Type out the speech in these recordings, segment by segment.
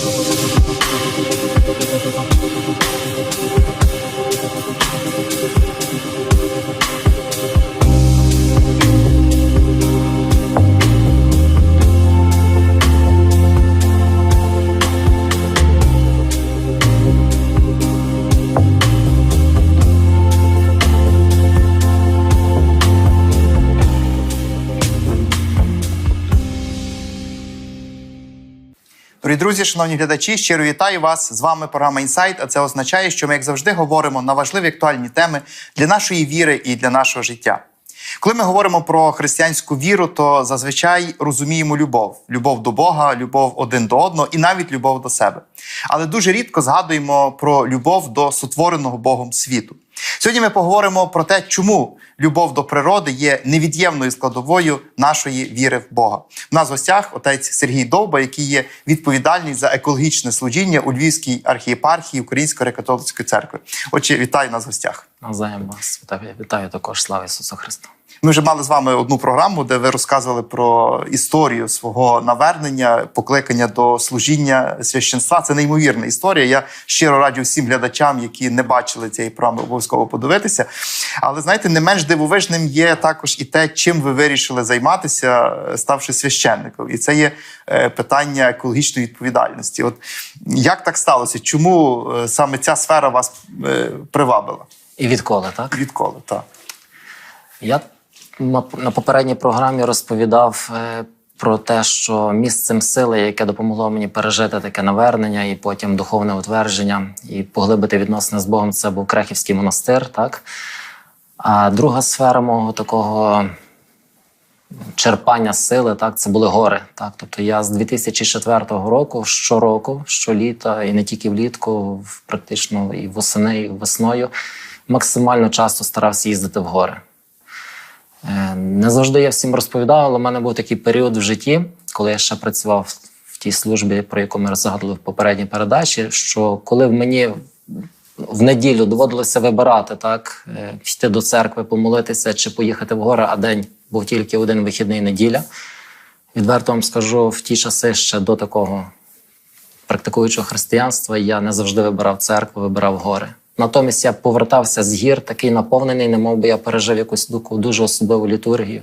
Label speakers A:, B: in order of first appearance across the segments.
A: Thank you. Друзі, шановні глядачі, щиро вітаю вас. З вами програма Інсайт. А це означає, що ми, як завжди, говоримо на важливі актуальні теми для нашої віри і для нашого життя. Коли ми говоримо про християнську віру, то зазвичай розуміємо любов: любов до Бога, любов один до одного і навіть любов до себе. Але дуже рідко згадуємо про любов до сотвореного Богом світу. Сьогодні ми поговоримо про те, чому любов до природи є невід'ємною складовою нашої віри в Бога. У нас в гостях отець Сергій Довба, який є відповідальний за екологічне служіння у Львівській архієпархії Української католицької церкви. Отже, вітаю нас в гостях.
B: Навзаєм вас вітаю, вітаю також слава Ісусу Христу.
A: Ми вже мали з вами одну програму, де ви розказували про історію свого навернення, покликання до служіння священства. Це неймовірна історія. Я щиро раджу всім глядачам, які не бачили цієї програми, обов'язково подивитися. Але знаєте, не менш дивовижним є також і те, чим ви вирішили займатися, ставши священником. І це є е, питання екологічної відповідальності. От як так сталося? Чому е, саме ця сфера вас е, привабила?
B: І відколи, так?
A: Відколи? Так.
B: Я на попередній програмі розповідав е, про те, що місцем сили, яке допомогло мені пережити таке навернення і потім духовне утвердження, і поглибити відносини з Богом, це був Крехівський монастир. так? А друга сфера мого такого черпання сили, так, це були гори. Так? Тобто я з 2004 року щороку, щоліта, і не тільки влітку, практично і восени, і весною, максимально часто старався їздити в гори. Е, Не завжди я всім розповідав, але в мене був такий період в житті, коли я ще працював в тій службі, про яку ми розгадували в попередній передачі. Що коли в мені в неділю доводилося вибирати так, е, йти до церкви, помолитися чи поїхати в гори, а день був тільки один вихідний неділя. Відверто вам скажу, в ті часи ще до такого практикуючого християнства я не завжди вибирав церкву, вибирав гори. Натомість я повертався з гір, такий наповнений, немов би я пережив якусь таку дуже особливу літургію.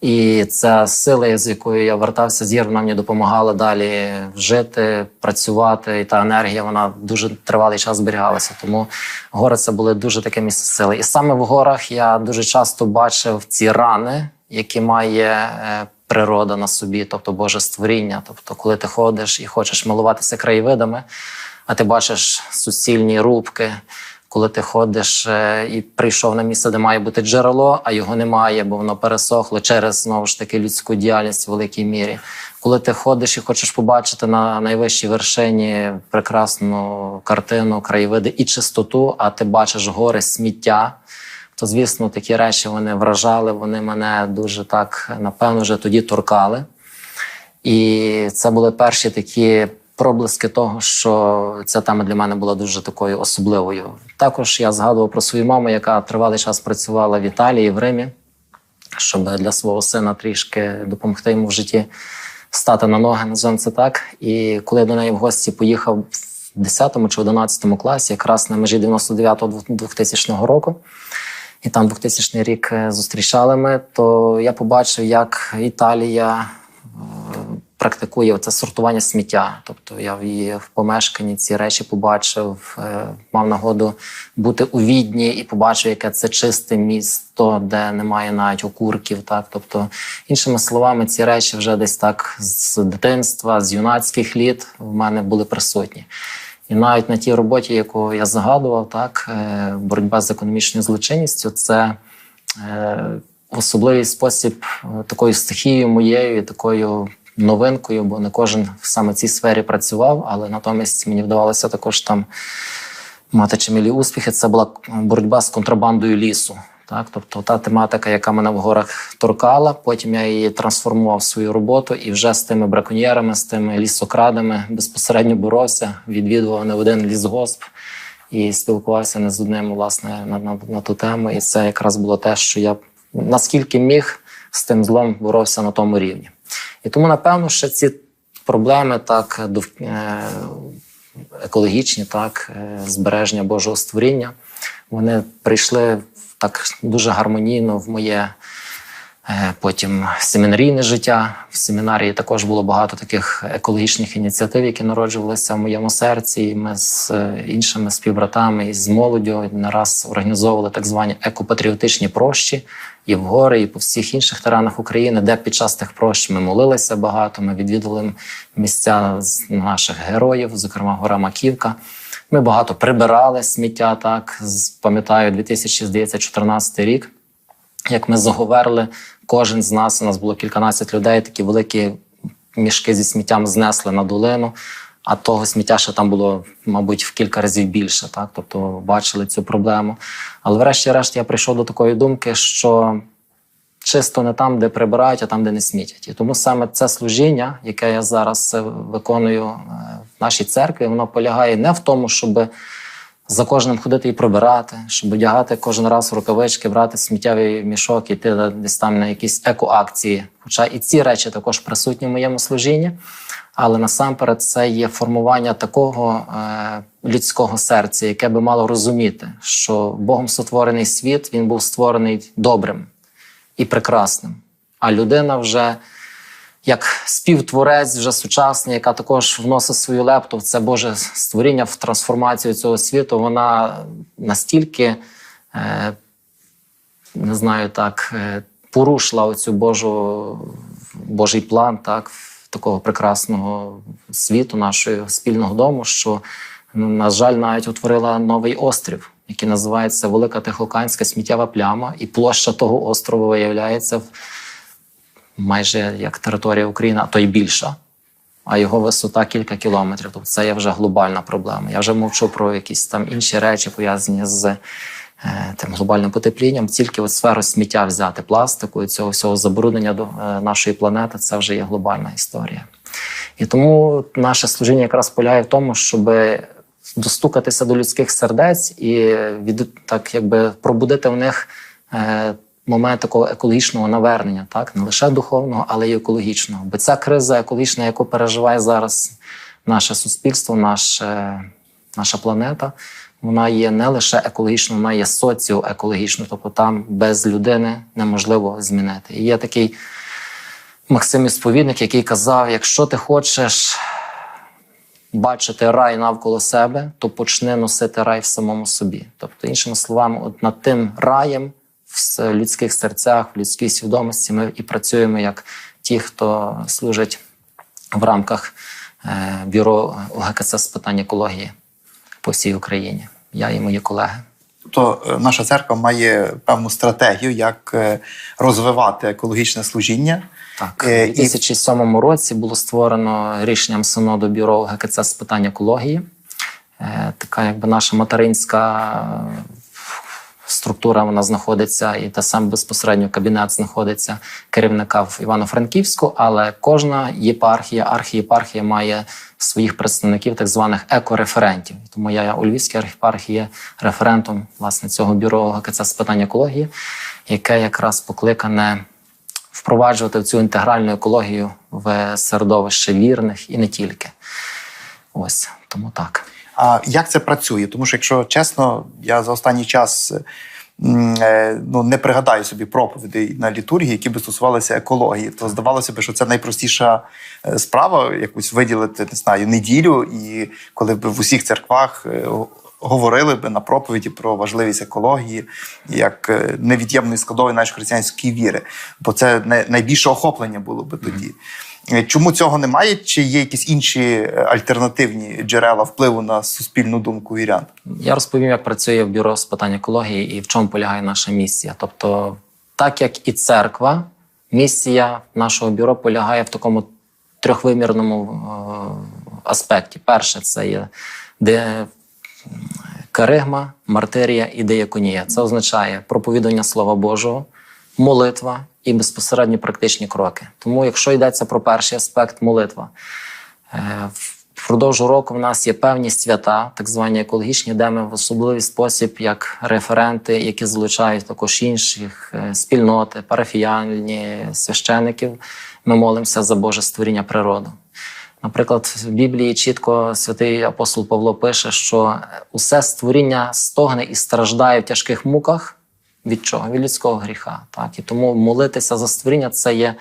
B: І ця сила, з якою я вертався з гір, вона мені допомагала далі жити, працювати. І та енергія вона дуже тривалий час зберігалася. Тому гори це були дуже таке місце сили. І саме в горах я дуже часто бачив ці рани, які має е, природа на собі, тобто Боже створіння. Тобто, коли ти ходиш і хочеш милуватися краєвидами а ти бачиш суцільні рубки, коли ти ходиш е, і прийшов на місце, де має бути джерело, а його немає, бо воно пересохло через знову ж таки людську діяльність в великій мірі. Коли ти ходиш і хочеш побачити на найвищій вершині прекрасну картину, краєвиди і чистоту, а ти бачиш гори сміття. То, звісно, такі речі вони вражали, вони мене дуже так, напевно, вже тоді торкали. І це були перші такі проблиски того, що ця тема для мене була дуже такою особливою. Також я згадував про свою маму, яка тривалий час працювала в Італії, в Римі, щоб для свого сина трішки допомогти йому в житті стати на ноги, називаємо це так. І коли я до неї в гості поїхав в 10 чи 11 класі, якраз на межі 99-2000 року. І там 2000 рік е, зустрічали ми, то я побачив, як Італія практикує це сортування сміття. Тобто я в її в помешканні ці речі побачив, е, мав нагоду бути у відні і побачив, яке це чисте місто, де немає навіть окурків. Так, тобто, іншими словами, ці речі вже десь так з дитинства, з юнацьких літ в мене були присутні. І навіть на тій роботі, яку я згадував, так е, боротьба з економічною злочинністю, це е, особливий спосіб такою стихією моєю, такою новинкою, бо не кожен саме в цій сфері працював, але натомість мені вдавалося також там мати чималі успіхи. Це була боротьба з контрабандою лісу. Так, тобто та тематика, яка мене в горах торкала, потім я її трансформував в свою роботу і вже з тими браконьєрами, з тими лісокрадами безпосередньо боровся, відвідував не один лісгосп і спілкувався не з одним власне на, на, на ту тему. І це якраз було те, що я наскільки міг з тим злом боровся на тому рівні. І тому, напевно, ще ці проблеми так е, екологічні, так, е, збереження Божого створіння, вони прийшли так дуже гармонійно в моє потім семінарійне життя. В семінарії також було багато таких екологічних ініціатив, які народжувалися в моєму серці. І ми з е, іншими співбратами і з молоддю не раз організовували так звані екопатріотичні прощі і в гори, і по всіх інших теренах України, де під час тих прощ ми молилися багато. Ми відвідували місця наших героїв, зокрема гора Маківка. Ми багато прибирали сміття. Так пам'ятаю, 2014 рік як ми заговорили, кожен з нас, у нас було кільканадцять людей, такі великі мішки зі сміттям знесли на долину, а того сміття ще там було, мабуть, в кілька разів більше. Так? Тобто бачили цю проблему. Але врешті-решт я прийшов до такої думки, що чисто не там, де прибирають, а там, де не смітять. І тому саме це служіння, яке я зараз е, виконую е, в нашій церкві, воно полягає не в тому, щоб за кожним ходити і прибирати, щоб одягати кожен раз рукавички, брати сміттєвий мішок, і йти десь там на якісь екоакції. Хоча і ці речі також присутні в моєму служінні. Але насамперед це є формування такого е, людського серця, яке би мало розуміти, що Богом сотворений світ він був створений добрим і прекрасним. А людина вже як співтворець, вже сучасний, яка також вносить свою лепту в це Боже створіння, в трансформацію цього світу, вона настільки, е, не знаю так, е, порушила оцю Божу, Божий план, так, такого прекрасного світу, нашого спільного дому, що, на жаль, навіть утворила новий острів, який називається Велика Тихоокеанська сміттєва пляма, і площа того острову виявляється в майже як територія України, а то й більша. А його висота кілька кілометрів. Тобто це є вже глобальна проблема. Я вже мовчу про якісь там інші речі, пов'язані з е, тим глобальним потеплінням. Тільки от сферу сміття взяти пластику і цього всього забруднення до е, нашої планети це вже є глобальна історія. І тому наше служіння якраз полягає в тому, щоб достукатися до людських сердець і від так, якби пробудити в них е, момент такого екологічного навернення, так не лише духовного, але й екологічного. Бо ця криза екологічна, яку переживає зараз наше суспільство, наше, наша планета, вона є не лише екологічною, вона є соціоекологічною. Тобто там без людини неможливо змінити. І є такий Максим Ісповідник, який казав: якщо ти хочеш бачити рай навколо себе, то почни носити рай в самому собі. Тобто, іншими словами, от над тим раєм в людських серцях, в людській свідомості ми і працюємо як ті, хто служить в рамках е, бюро ОГКЦ з питань екології по всій Україні. Я і мої колеги.
A: Тобто е, наша церква має певну стратегію, як е, розвивати екологічне служіння.
B: Так, у 2007 році було створено рішенням синоду бюро ГКЦ з питань екології. Така якби наша материнська структура вона знаходиться, і та сам безпосередньо кабінет знаходиться керівника в Івано-Франківську, але кожна єпархія, архієпархія має своїх представників, так званих екореферентів. Тому я у Львівській архієпархії є референтом власне цього бюро ГКЦ з питань екології, яке якраз покликане впроваджувати цю інтегральну екологію в середовище вірних і не тільки. Ось тому так.
A: А як це працює? Тому що, якщо чесно, я за останній час е, ну, не пригадаю собі проповідей на літургії, які би стосувалися екології. То здавалося б, що це найпростіша е, справа якусь виділити, не знаю, неділю, і коли б в усіх церквах е, говорили би на проповіді про важливість екології як невід'ємної складової нашої християнської віри, бо це най- найбільше охоплення було би тоді. Е, Чому цього немає? Чи є якісь інші е, альтернативні джерела впливу на суспільну думку вірян?
B: Я розповім, як працює в бюро з питань екології і в чому полягає наша місія. Тобто, так як і церква, місія нашого бюро полягає в такому трьохвимірному е, аспекті. Перше, це є де каригма, мартерія і деяконія. Це означає проповідання Слова Божого, молитва і безпосередньо практичні кроки. Тому, якщо йдеться про перший аспект, молитва. Е, Впродовж року в нас є певні свята, так звані екологічні, де ми в особливий спосіб, як референти, які залучають також інших е, спільноти, парафіяльні священиків, ми молимося за Боже створіння природу. Наприклад, в Біблії чітко святий апостол Павло пише, що усе створіння стогне і страждає в тяжких муках. Від чого? Від людського гріха. Так? І тому молитися за створіння це є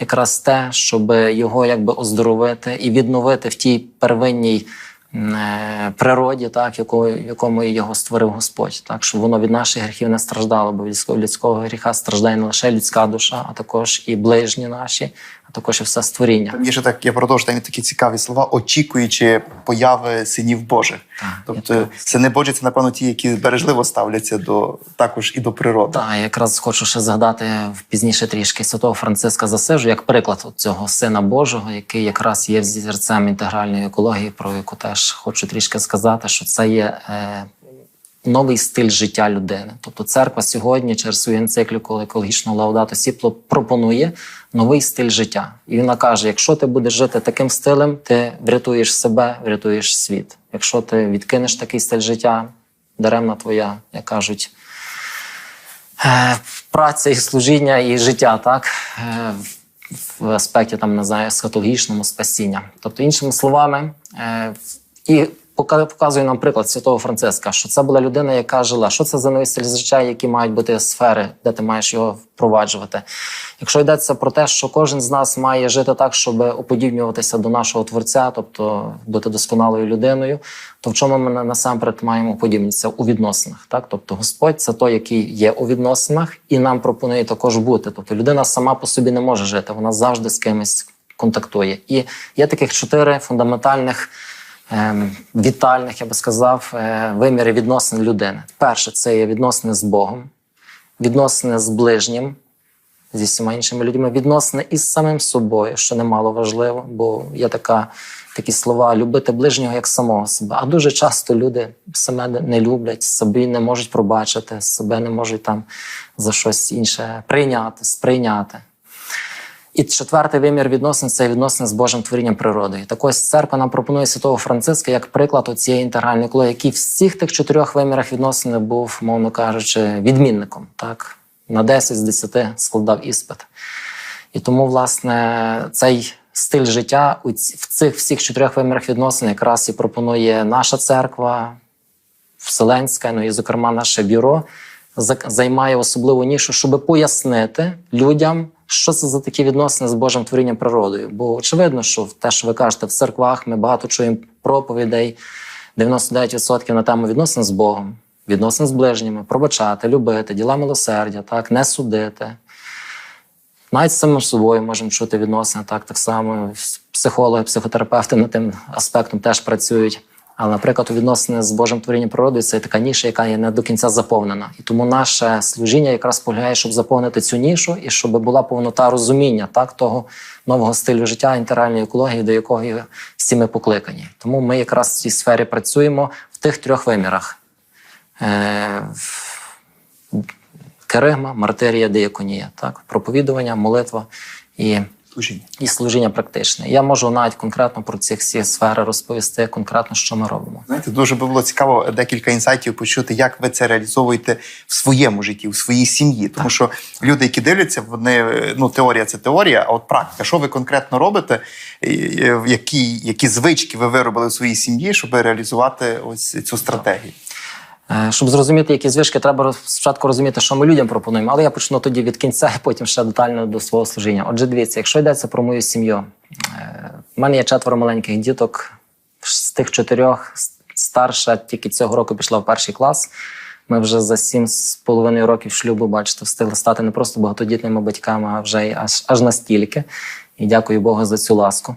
B: якраз те, щоб його якби оздоровити і відновити в тій первинній е, природі, так, якою, якому його створив Господь. Так, щоб воно від наших гріхів не страждало, бо від людського гріха страждає не лише людська душа, а також і ближні наші, а також і все створіння.
A: Там є ще так, я продовжу, там є такі цікаві слова, очікуючи появи синів Божих.
B: Так,
A: Тобто сини Божі це, напевно, ті, які бережливо ставляться до також і до природи.
B: Так, якраз хочу ще згадати пізніше трішки святого Франциска Засижу як приклад цього сина Божого, який якраз є взірцем інтегральної екології, про яку теж хочу трішки сказати, що це є е, новий стиль життя людини. Тобто церква сьогодні через свою енцикліку екологічного лаудату Сіпло пропонує новий стиль життя. І вона каже: якщо ти будеш жити таким стилем, ти врятуєш себе, врятуєш світ. Якщо ти відкинеш такий стиль життя, даремна твоя, як кажуть, е, праця і служіння і життя, так? Е, в аспекті там не знаю, есхатологічному спасіння. Тобто, іншими словами, е, і показує нам приклад святого Франциска, що це була людина, яка жила. Що це за новий стиль життя, які мають бути сфери, де ти маєш його впроваджувати? Якщо йдеться про те, що кожен з нас має жити так, щоб уподібнюватися до нашого творця, тобто бути досконалою людиною, то в чому ми на- насамперед маємо уподібнитися у відносинах? Так, тобто Господь це той, який є у відносинах, і нам пропонує також бути. Тобто людина сама по собі не може жити, вона завжди з кимось контактує. І є таких чотири фундаментальних. Ем, Вітальних, я би сказав, е, виміри відносин людини. Перше, це є відносини з Богом, відносини з ближнім, зі всіма іншими людьми, відносини із самим собою, що немало важливо, бо є така, такі слова любити ближнього як самого себе. А дуже часто люди себе не- люблять, собі не можуть пробачити, себе не можуть там за щось інше прийняти, сприйняти. І четвертий вимір відносин це відносини з Божим творінням природою. Так ось церква нам пропонує святого Франциска як приклад цієї інтегральної екології, який в всіх тих чотирьох вимірах відносин був, мовно кажучи, відмінником. Так? На 10 з 10 складав іспит. І тому, власне, цей стиль життя в цих всіх чотирьох вимірах відносин якраз і пропонує наша церква, Вселенська, ну і, зокрема, наше бюро займає особливу нішу, щоб пояснити людям, що це за такі відносини з Божим творінням природою. Бо очевидно, що те, що ви кажете, в церквах ми багато чуємо проповідей, 99% на тему відносин з Богом, відносин з ближніми, пробачати, любити, діла милосердя, так, не судити. Навіть з самим собою можемо чути відносини, так, так само психологи, психотерапевти над тим аспектом теж працюють. Але, наприклад, у відносини з Божим творінням природою це така ніша, яка є не до кінця заповнена. І тому наше служіння якраз полягає, щоб заповнити цю нішу і щоб була повнота розуміння так, того нового стилю життя, інтеральної екології, до якої всі ми покликані. Тому ми якраз в цій сфері працюємо в тих трьох вимірах: Е, керигма, мартерія, дияконія, так, проповідування, молитва і
A: Служіння.
B: і служіння практичне. Я можу навіть конкретно про ці всі сфери розповісти, конкретно, що ми робимо.
A: Знаєте, дуже би було цікаво декілька інсайтів почути, як ви це реалізовуєте в своєму житті, в своїй сім'ї. Тому що люди, які дивляться, вони ну теорія це теорія, а от практика, що ви конкретно робите, які, які звички ви виробили в своїй сім'ї, щоб реалізувати ось цю стратегію.
B: Е, Щоб зрозуміти, які звички, треба спочатку розуміти, що ми людям пропонуємо. Але я почну тоді від кінця, і потім ще детально до свого служіння. Отже, дивіться, якщо йдеться про мою сім'ю, е, в мене є четверо маленьких діток. З тих чотирьох старша тільки цього року пішла в перший клас. Ми вже за сім з половиною років шлюбу, бачите, встигли стати не просто багатодітними батьками, а вже й аж, аж настільки. І дякую Богу за цю ласку.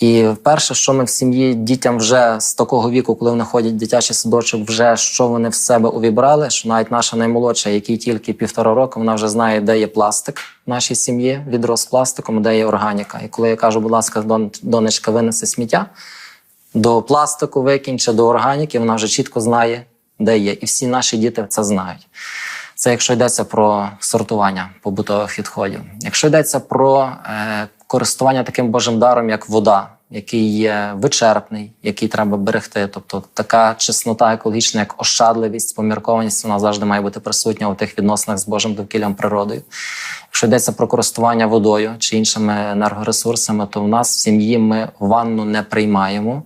B: І перше, що ми в сім'ї дітям вже з такого віку, коли вони ходять в дитячий садочок, вже що вони в себе увібрали, що навіть наша наймолодша, якій тільки півтора року, вона вже знає, де є пластик в нашій сім'ї, відро з пластиком, де є органіка. І коли я кажу, будь ласка, донечка, винеси сміття, до пластику викинь чи до органіки, вона вже чітко знає, де є. І всі наші діти це знають. Це якщо йдеться про сортування побутових відходів. Якщо йдеться про е, користування таким божим даром, як вода, який є вичерпний, який треба берегти. Тобто така чеснота екологічна, як ощадливість, поміркованість, вона завжди має бути присутня у тих відносинах з Божим довкіллям природою. Якщо йдеться про користування водою чи іншими енергоресурсами, то в нас в сім'ї ми ванну не приймаємо.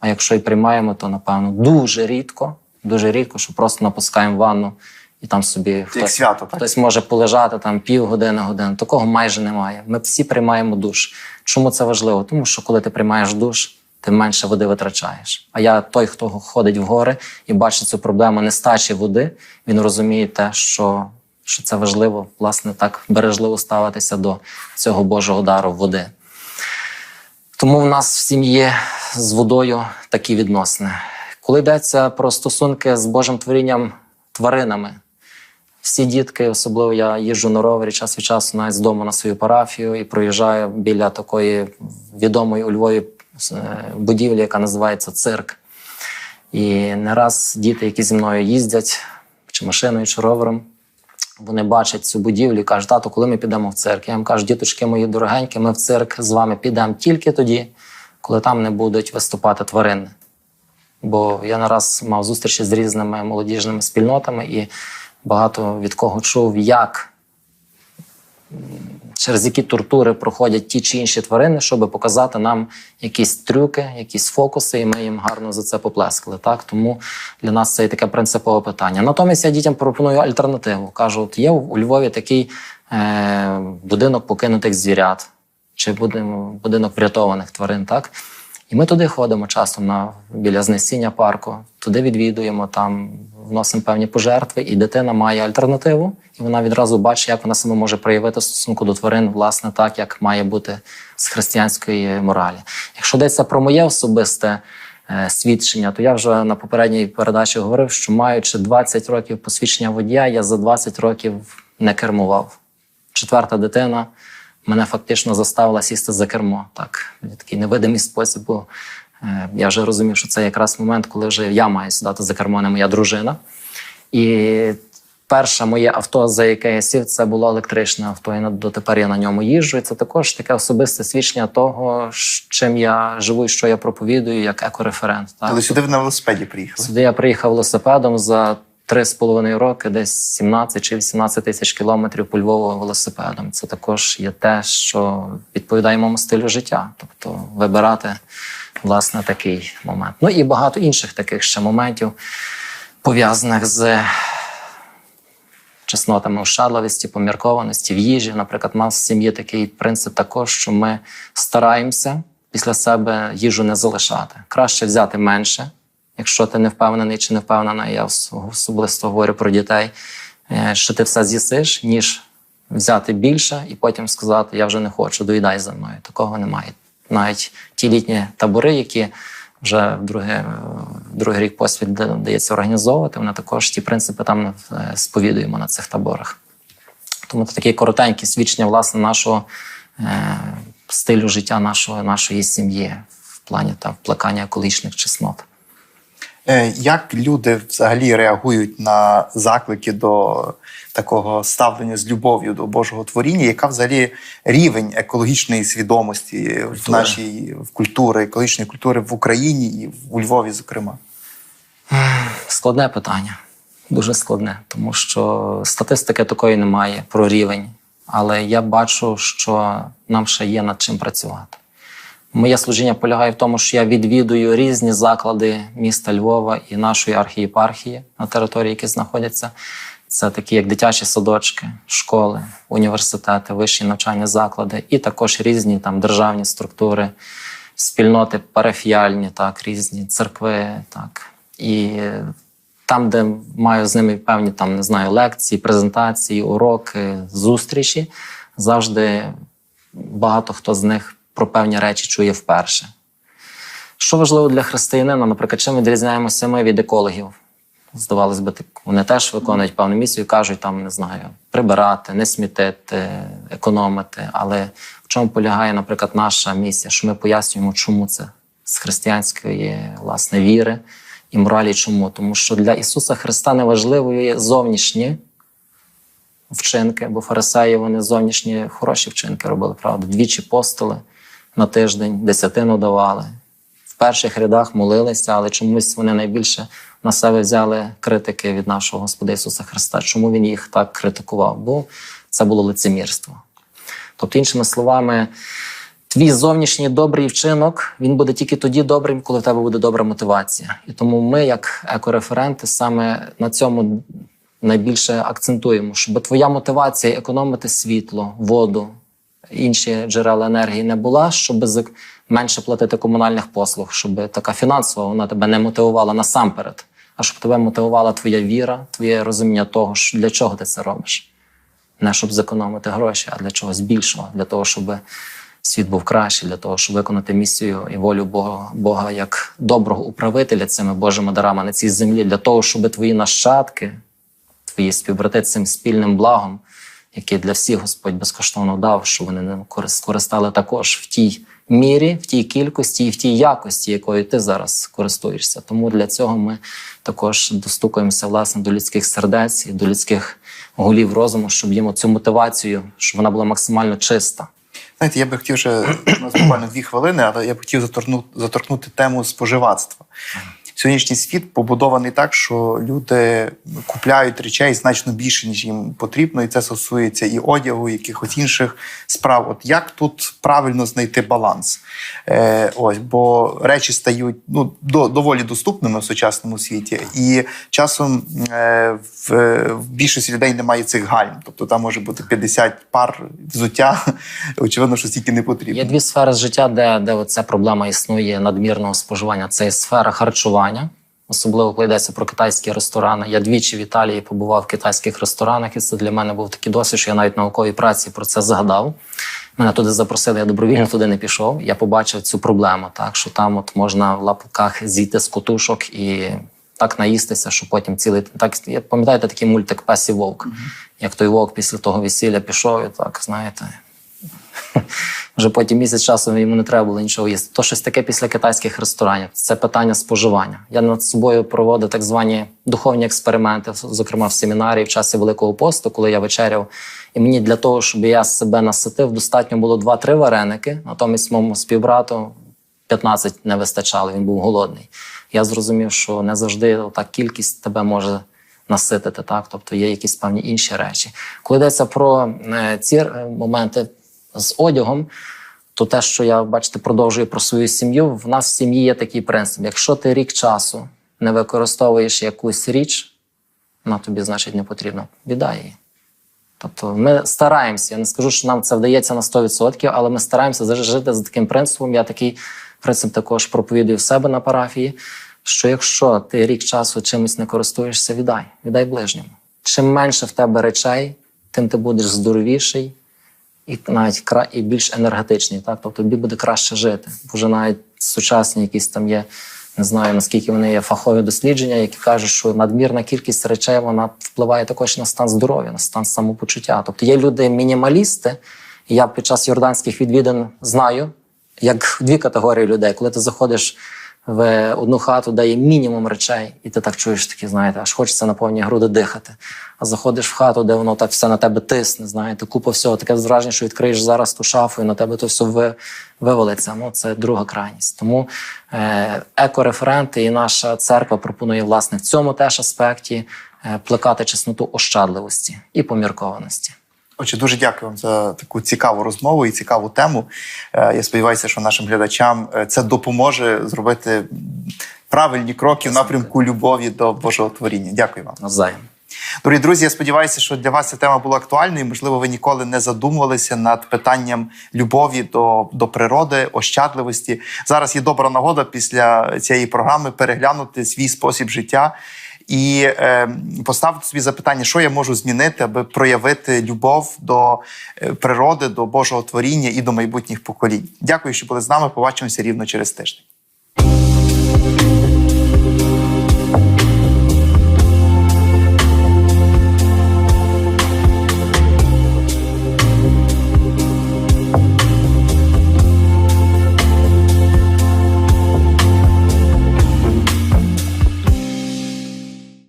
B: А якщо і приймаємо, то напевно дуже рідко, дуже рідко, що просто напускаємо ванну і там собі
A: Як свято, так?
B: Хтось може полежати там півгодини, години. Такого майже немає. Ми всі приймаємо душ. Чому це важливо? Тому що коли ти приймаєш душ, ти менше води витрачаєш. А я той, хто ходить в гори і бачить цю проблему нестачі води, він розуміє те, що, що це важливо, власне, так бережливо ставитися до цього Божого дару води. Тому в нас в сім'ї з водою такі відносини. Коли йдеться про стосунки з Божим творінням тваринами, всі дітки, особливо я їжджу на ровері час від часу навіть з дому на свою парафію і проїжджаю біля такої відомої у Львові е, будівлі, яка називається цирк. І не раз діти, які зі мною їздять, чи машиною, чи ровером, вони бачать цю будівлю і кажуть, тато, коли ми підемо в цирк? Я їм кажу, діточки мої дорогенькі, ми в цирк з вами підемо тільки тоді, коли там не будуть виступати тварини. Бо я не раз мав зустрічі з різними молодіжними спільнотами і багато від кого чув, як через які тортури проходять ті чи інші тварини, щоб показати нам якісь трюки, якісь фокуси, і ми їм гарно за це поплескали. Так? Тому для нас це є таке принципове питання. Натомість я дітям пропоную альтернативу. Кажу, от є у Львові такий е, будинок покинутих звірят чи будин- будинок врятованих тварин. Так? І ми туди ходимо часто на біля знесіння парку, туди відвідуємо, там вносимо певні пожертви, і дитина має альтернативу, і вона відразу бачить, як вона себе може проявити стосунку до тварин, власне, так, як має бути з християнської моралі. Якщо йдеться про моє особисте е, свідчення, то я вже на попередній передачі говорив, що маючи 20 років посвідчення водія, я за 20 років не кермував. Четверта дитина мене фактично заставила сісти за кермо. Так, такий невидимий спосіб. Бо е, я вже розумів, що це якраз момент, коли вже я маю сідати за кермо, не моя дружина. І перше моє авто, за яке я сів, це було електричне авто. І дотепер я на ньому їжджу. І це також таке особисте свідчення того, чим я живу і що я проповідую як екореферент. Так?
A: Але сюди ви на велосипеді приїхали.
B: Сюди я приїхав велосипедом за три з половиною роки, десь 17 чи 18 тисяч кілометрів по Львову велосипедом. Це також є те, що відповідає моєму стилю життя. Тобто вибирати власне такий момент. Ну і багато інших таких ще моментів, пов'язаних з чеснотами ощадливості, поміркованості в їжі. Наприклад, у нас в сім'ї такий принцип також, що ми стараємося після себе їжу не залишати. Краще взяти менше, якщо ти не впевнений чи не впевнена, я особисто говорю про дітей, е, що ти все з'їсиш, ніж взяти більше і потім сказати, я вже не хочу, доїдай за мною. Такого немає. Навіть ті літні табори, які вже в другий, другий рік поспіль да- дається організовувати, вони також ті принципи там е, сповідуємо на цих таборах. Тому це таке коротеньке свідчення власне нашого е, стилю життя нашого, нашої сім'ї в плані та плекання екологічних чеснот.
A: Е, Як люди взагалі реагують на заклики до такого ставлення з любов'ю до Божого творіння? Яка взагалі рівень екологічної свідомості в нашій в культури, екологічної культури в Україні і у Львові, зокрема?
B: Складне питання, дуже складне, тому що статистики такої немає про рівень. Але я бачу, що нам ще є над чим працювати. Моє служіння полягає в тому, що я відвідую різні заклади міста Львова і нашої архієпархії на території, які знаходяться. Це такі, як дитячі садочки, школи, університети, вищі навчальні заклади, і також різні там державні структури, спільноти парафіальні, так, різні церкви. Так. І там, де маю з ними певні там, не знаю, лекції, презентації, уроки, зустрічі, завжди багато хто з них про певні речі чує вперше. Що важливо для християнина, наприклад, чим відрізняємося ми від екологів? Здавалось би, вони теж виконують певну місію і кажуть, там, не знаю, прибирати, не смітити, економити. Але в чому полягає, наприклад, наша місія, що ми пояснюємо, чому це з християнської власне віри і моралі. Чому? Тому що для Ісуса Христа неважливою є зовнішні вчинки, бо фарисеї вони зовнішні хороші вчинки робили, правда. Двічі постили, на тиждень, десятину давали. В перших рядах молилися, але чомусь вони найбільше на себе взяли критики від нашого Господа Ісуса Христа. Чому він їх так критикував? Бо це було лицемірство. Тобто, іншими словами, твій зовнішній добрий вчинок він буде тільки тоді добрим, коли в тебе буде добра мотивація. І тому ми, як екореференти, саме на цьому найбільше акцентуємо, щоб твоя мотивація економити світло, воду, інші джерела енергії не була, щоб менше платити комунальних послуг, щоб така фінансова вона тебе не мотивувала насамперед, а щоб тебе мотивувала твоя віра, твоє розуміння того, для чого ти це робиш. Не щоб зекономити гроші, а для чогось більшого, для того, щоб світ був кращий, для того, щоб виконати місію і волю Бога, Бога як доброго управителя цими Божими дарами на цій землі, для того, щоб твої нащадки, твої співбрати цим спільним благом, яке для всіх Господь безкоштовно дав, щоб вони ним корис- скористали також в тій мірі, в тій кількості і в тій якості, якою ти зараз користуєшся. Тому для цього ми також достукуємося власне до людських сердець і до людських голів розуму, щоб їм цю мотивацію, щоб вона була максимально чиста.
A: Знаєте, я би хотів ще буквально дві хвилини, але я б хотів заторкнути, заторкнути тему споживацтва. Сьогоднішній світ побудований так, що люди купляють речей значно більше, ніж їм потрібно, і це стосується і одягу, і якихось інших справ. От як тут правильно знайти баланс? Е, ось, бо речі стають ну, до, доволі доступними в сучасному світі, і часом е, в, в більшості людей немає цих гальм. Тобто там може бути 50 пар взуття. Очевидно, що стільки не потрібно.
B: Є дві сфери життя, де, де ця проблема існує надмірного споживання. Це є сфера харчування, особливо коли йдеться про китайські ресторани. Я двічі в Італії побував в китайських ресторанах, і це для мене був такий досвід, що я навіть науковій праці про це згадав. Мене туди запросили, я добровільно туди не пішов. Я побачив цю проблему, так що там от можна в лапках зійти з котушок і так наїстися, що потім цілий так. Пам'ятаєте такий мультик Пес і Вовк, як той вовк після того весілля пішов, і так знаєте. Вже потім місяць часу йому не треба було нічого їсти. То щось таке після китайських ресторанів. Це питання споживання. Я над собою проводив так звані духовні експерименти, зокрема в семінарі в часі Великого посту, коли я вечеряв. І мені для того, щоб я себе наситив, достатньо було 2-3 вареники. Натомість моєму співбрату 15 не вистачало, він був голодний. Я зрозумів, що не завжди та кількість тебе може наситити. Так? Тобто є якісь певні інші речі. Коли йдеться про е, ці е, моменти з одягом, то те, що я бачите, продовжую про свою сім'ю, в нас в сім'ї є такий принцип: якщо ти рік часу не використовуєш якусь річ, вона тобі, значить, не потрібно. Віддай її. Тобто ми стараємося, я не скажу, що нам це вдається на 100%, але ми стараємося жити за таким принципом. Я такий принцип також проповідую в себе на парафії. Що якщо ти рік часу чимось не користуєшся, віддай, віддай ближньому. Чим менше в тебе речей, тим ти будеш здоровіший і навіть кра і більш енергетичний. Так, тобто тобі буде краще жити. Бо вже навіть сучасні якісь там є. Не знаю наскільки вони є фахові дослідження, які кажуть, що надмірна кількість речей вона впливає також на стан здоров'я, на стан самопочуття. Тобто є люди мінімалісти, я під час йорданських відвідин знаю, як дві категорії людей, коли ти заходиш в одну хату, де є мінімум речей, і ти так чуєш такі, знаєте, аж хочеться на повні груди дихати. А заходиш в хату, де воно так все на тебе тисне, знаєте, купа всього. Таке враження, що відкриєш зараз ту шафу, і на тебе то все ви, вивалиться. Ну, це друга крайність. Тому е, екореференти і наша церква пропонує, власне, в цьому теж аспекті е, плекати чесноту ощадливості і поміркованості.
A: Отже, дуже дякую вам за таку цікаву розмову і цікаву тему. Е, Я сподіваюся, що нашим глядачам е, це допоможе зробити правильні кроки в напрямку любові до Божого творіння. Дякую вам.
B: Навзаєм.
A: Дорогі друзі, я сподіваюся, що для вас ця тема була актуальною. Можливо, ви ніколи не задумувалися над питанням любові до, до природи, ощадливості. Зараз є добра нагода після цієї програми переглянути свій спосіб життя і е, поставити собі запитання, що я можу змінити, аби проявити любов до е, природи, до Божого творіння і до майбутніх поколінь. Дякую, що були з нами. Побачимося рівно через тиждень.